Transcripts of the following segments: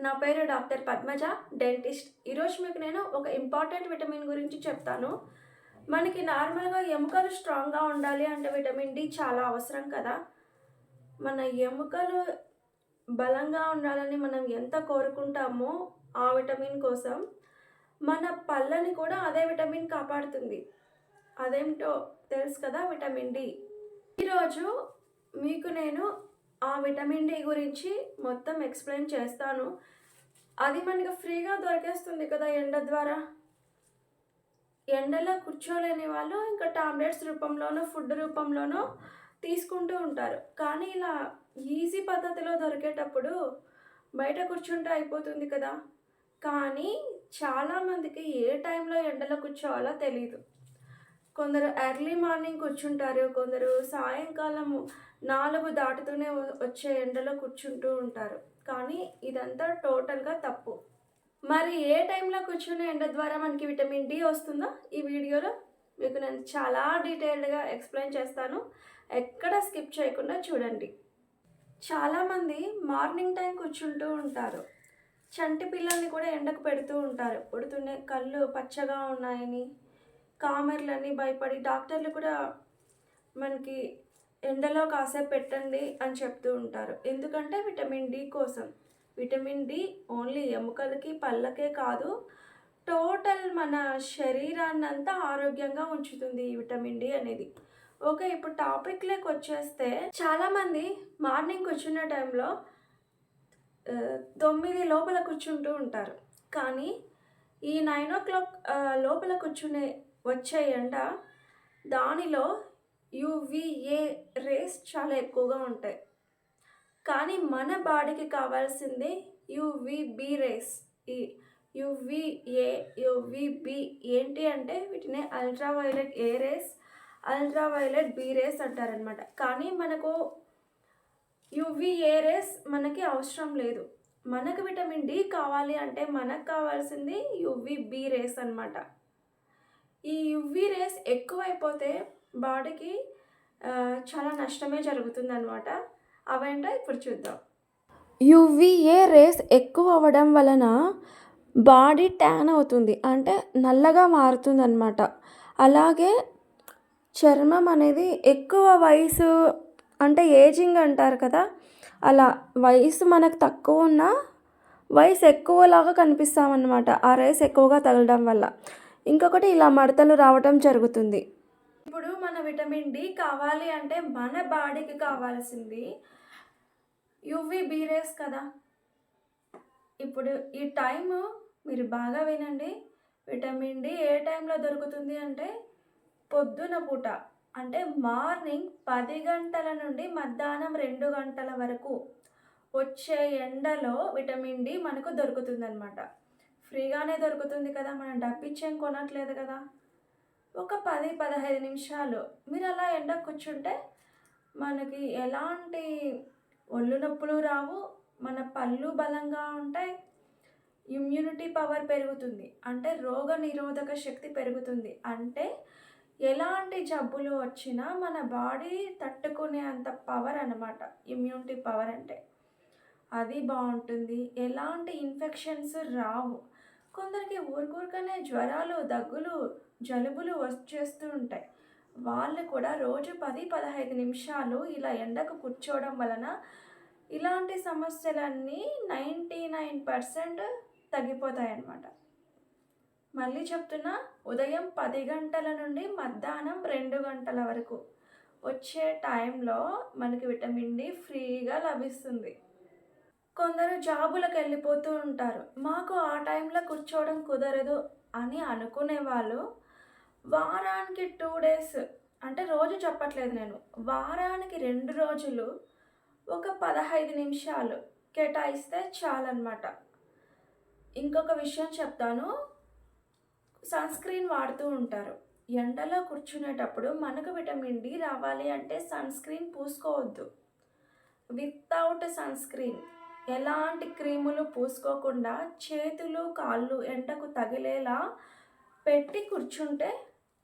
నా పేరు doctor Padmaja dentist. ఈరోజు మీకు నేను ఒక ఇంపార్టెంట్ విటమిన్ గురించి చెప్తాను. మనకి నార్మల్గా ఎముకలు స్ట్రాంగ్గా ఉండాలి అంటే విటమిన్ డి చాలా అవసరం కదా. మన ఎముకలు బలంగా ఉండాలని మనం ఎంత కోరుకుంటామో ఆ విటమిన్ కోసం మన పళ్ళని కూడా అదే విటమిన్ కాపాడుతుంది. అదేమిటో తెలుసు కదా విటమిన్ డి. ఈరోజు మీకు నేను ఆ విటమిన్ డి గురించి మొత్తం ఎక్స్ప్లెయిన్ చేస్తాను. అది మనకి ఫ్రీగా దొరికేస్తుంది కదా ఎండ ద్వారా. ఎండలో కూర్చోలేని వాళ్ళు ఇంకా టాబ్లెట్స్ రూపంలోనో ఫుడ్ రూపంలోనో తీసుకుంటూ ఉంటారు. కానీ ఇలా ఈజీ పద్ధతిలో దొరికేటప్పుడు బయట కూర్చుంటే అయిపోతుంది కదా. కానీ చాలామందికి ఏ టైంలో ఎండలో కూర్చోవాలో తెలియదు కొందరు ఎర్లీ మార్నింగ్ కూర్చుంటారు కొందరు సాయంకాలం నాలుగు దాటుతూనే వచ్చే ఎండలో కూర్చుంటూ ఉంటారు. కానీ ఇదంతా టోటల్గా తప్పు. మరి ఏ టైంలో కూర్చునే ఎండ ద్వారా మనకి విటమిన్ డి వస్తుందో ఈ వీడియోలో మీకు నేను చాలా డీటెయిల్డ్గా ఎక్స్ప్లెయిన్ చేస్తాను. ఎక్కడ స్కిప్ చేయకుండా చూడండి. చాలామంది మార్నింగ్ టైం కూర్చుంటూ ఉంటారు. చంటి పిల్లల్ని కూడా ఎండకు పెడుతూ ఉంటారు. పుడుతూనే కళ్ళు పచ్చగా ఉన్నాయని కామెర్లని భయపడి డాక్టర్లు కూడా మనకి ఎండలో కాసేపు పెట్టండి అని చెప్తూ ఉంటారు. ఎందుకంటే విటమిన్ డి కోసం. విటమిన్ డి ఓన్లీ ఎముకలకి పళ్ళకే కాదు టోటల్ మన శరీరాన్ని అంతా ఆరోగ్యంగా ఉంచుతుంది ఈ విటమిన్ డి అనేది. ఓకే ఇప్పుడు టాపిక్లోకి వచ్చేస్తే చాలామంది మార్నింగ్ కూర్చున్న టైంలో తొమ్మిది లోపల కూర్చుంటూ ఉంటారు. కానీ ఈ నైన్ ఓ క్లాక్ లోపల కూర్చునే వచ్చే ఎండ దానిలో యువిఏ రేస్ చాలా ఎక్కువగా ఉంటాయి. కానీ మన బాడీకి కావాల్సింది యువిబి రేస్. ఈ యువిఏ యువిబి ఏంటి అంటే వీటిని ultraviolet A rays ultraviolet B rays అంటారనమాట కానీ మనకు యువిఏ రేస్ మనకి అవసరం లేదు. మనకు విటమిన్ డి కావాలి అంటే మనకు కావాల్సింది యువిబి రేస్ అన్నమాట. ఈ యువీ రేస్ ఎక్కువైపోతే బాడీకి చాలా నష్టమే జరుగుతుంది అనమాట అవేంటో ఇప్పుడు చూద్దాం. యువీఏ రేస్ ఎక్కువ అవ్వడం వలన బాడీ ట్యాన్ అవుతుంది. అంటే నల్లగా మారుతుంది అనమాట అలాగే చర్మం అనేది ఎక్కువ వయసు అంటే ఏజింగ్ అంటారు కదా అలా వయసు మనకు తక్కువ ఉన్నా వయసు ఎక్కువలాగా కనిపిస్తామన్నమాట. ఆ రేస్ ఎక్కువగా తగలడం వల్ల. ఇంకొకటి ఇలా మడతలు రావటం జరుగుతుంది. ఇప్పుడు మన విటమిన్ డి కావాలి అంటే మన బాడీకి కావాల్సింది యువి బీ రేస్ కదా. ఇప్పుడు ఈ టైము మీరు బాగా వినండి. విటమిన్ డి ఏ టైంలో దొరుకుతుంది అంటే పొద్దున పూట అంటే మార్నింగ్ పది గంటల నుండి మధ్యాహ్నం రెండు గంటల వరకు వచ్చే ఎండలో విటమిన్ డి మనకు దొరుకుతుందన్నమాట. ఫ్రీగానే దొరుకుతుంది కదా మనం డబ్బిచ్చేం కొనట్లేదు కదా. ఒక పది పదహైదు నిమిషాలు మీరు అలా ఎండ కూర్చుంటే మనకి ఎలాంటి ఒళ్ళు నొప్పులు రావు మన పళ్ళు బలంగా ఉంటాయి ఇమ్యూనిటీ పవర్ పెరుగుతుంది. అంటే రోగ నిరోధక శక్తి పెరుగుతుంది. అంటే ఎలాంటి జబ్బులు వచ్చినా మన బాడీ తట్టుకునే అంత పవర్ అన్నమాట. ఇమ్యూనిటీ పవర్ అంటే. అది బాగుంటుంది. ఎలాంటి ఇన్ఫెక్షన్స్ రావు. కొందరికి ఊరుకూరుకనే జ్వరాలు దగ్గులు జలుబులు వచ్చేస్తూ ఉంటాయి వాళ్ళు కూడా రోజు పది పదహైదు నిమిషాలు ఇలా ఎండకు కూర్చోవడం వలన ఇలాంటి సమస్యలన్నీ నైంటీ నైన్ పర్సెంట్ తగ్గిపోతాయి అన్నమాట మళ్ళీ చెప్తున్నా ఉదయం పది గంటల నుండి మధ్యాహ్నం రెండు గంటల వరకు వచ్చే టైంలో మనకి విటమిన్ డి ఫ్రీగా లభిస్తుంది. కొందరు జాబులకు వెళ్ళిపోతూ ఉంటారు. మాకు ఆ టైంలో కూర్చోవడం కుదరదు అని అనుకునే వాళ్ళు వారానికి టూ డేస్ అంటే రోజు చెప్పట్లేదు నేను. వారానికి రెండు రోజులు ఒక పదహైదు నిమిషాలు కేటాయిస్తే చాలన్నమాట. ఇంకొక విషయం చెప్తాను. సన్ స్క్రీన్ వాడుతూ ఉంటారు. ఎండలో కూర్చునేటప్పుడు మనకు విటమిన్ డి రావాలి అంటే సన్ స్క్రీన్ పూసుకోవద్దు. వితౌట్ సన్ స్క్రీన్ ఎలాంటి క్రీములు పూసుకోకుండా చేతులు కాళ్ళు ఎండకు తగిలేలా పెట్టి కూర్చుంటే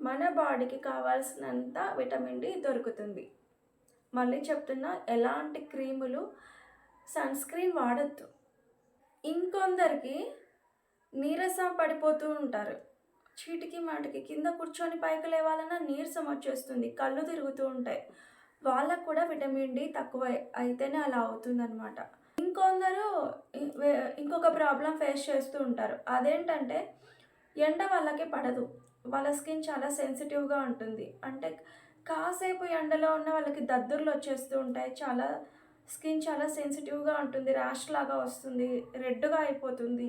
మన బాడీకి కావాల్సినంత విటమిన్ డి దొరుకుతుంది. మళ్ళీ చెప్తున్నా ఎలాంటి క్రీములు సన్ స్క్రీన్ వాడద్దు. ఇంకొందరికి నీరసం పడిపోతూ ఉంటారు. చీటికి మాటికి కింద కూర్చొని పైకి లేవాలన్నా నీరసం వచ్చేస్తుంది కళ్ళు తిరుగుతూ ఉంటాయి. వాళ్ళకు కూడా విటమిన్ డి తక్కువ అయితేనే అలా అవుతుందన్నమాట. ఇంకొందరు ఇంకొక ప్రాబ్లం ఫేస్ చేస్తూ ఉంటారు. అదేంటంటే ఎండ వాళ్ళకి పడదు. వాళ్ళ స్కిన్ చాలా సెన్సిటివ్గా ఉంటుంది. అంటే కాసేపు ఎండలో ఉన్న వాళ్ళకి దద్దుర్లు వచ్చేస్తూ ఉంటాయి. చాలా స్కిన్ చాలా సెన్సిటివ్గా ఉంటుంది. ర్యాష్ లాగా వస్తుంది. రెడ్గా అయిపోతుంది.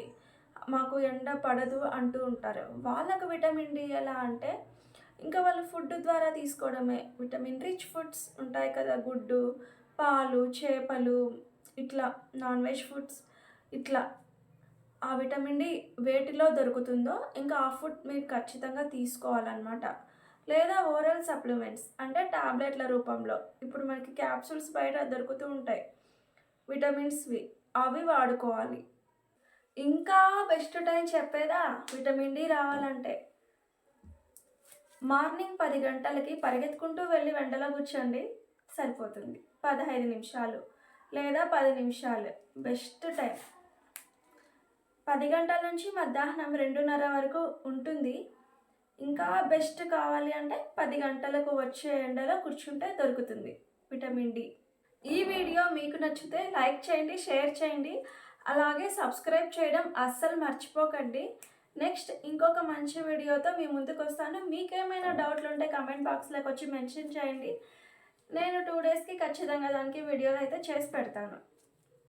మాకు ఎండ పడదు అంటూ ఉంటారు. వాళ్ళకు విటమిన్ డి ఎలా అంటే ఇంకా వాళ్ళు ఫుడ్ ద్వారా తీసుకోవడమే. విటమిన్ రిచ్ ఫుడ్స్ ఉంటాయి కదా. గుడ్డు పాలు చేపలు ఇట్లా నాన్ వెజ్ ఫుడ్స్ ఇట్లా ఆ విటమిన్ డి వేటిలో దొరుకుతుందో ఇంకా ఆ ఫుడ్ మీరు ఖచ్చితంగా తీసుకోవాలన్నమాట. లేదా ఓరల్ సప్లిమెంట్స్ అంటే టాబ్లెట్ల రూపంలో. ఇప్పుడు మనకి క్యాప్సూల్స్ బయట దొరుకుతూ ఉంటాయి. విటమిన్స్వి అవి వాడుకోవాలి. ఇంకా బెస్ట్ టైం చెప్పేదా? విటమిన్ డి రావాలంటే. మార్నింగ్ పది గంటలకి పరిగెత్తుకుంటూ వెళ్ళి వెంటలో కూర్చోండి. సరిపోతుంది. పదహైదు నిమిషాలు. లేదా పది నిమిషాలు. Best time. పది గంటల నుంచి మధ్యాహ్నం రెండున్నర వరకు ఉంటుంది. ఇంకా బెస్ట్ కావాలి అంటే పది గంటలకు వచ్చే ఎండలో కూర్చుంటే దొరుకుతుంది విటమిన్ డి. ఈ వీడియో మీకు నచ్చితే లైక్ చేయండి షేర్ చేయండి. అలాగే సబ్స్క్రైబ్ చేయడం అస్సలు మర్చిపోకండి. నెక్స్ట్ ఇంకొక మంచి వీడియోతో మీ ముందుకు వస్తాను. మీకేమైనా డౌట్లు ఉంటే కమెంట్ బాక్స్లోకి వచ్చి మెన్షన్ చేయండి. నేను టూ డేస్కి ఖచ్చితంగా దానికి వీడియోలు అయితే చేసి పెడతాను.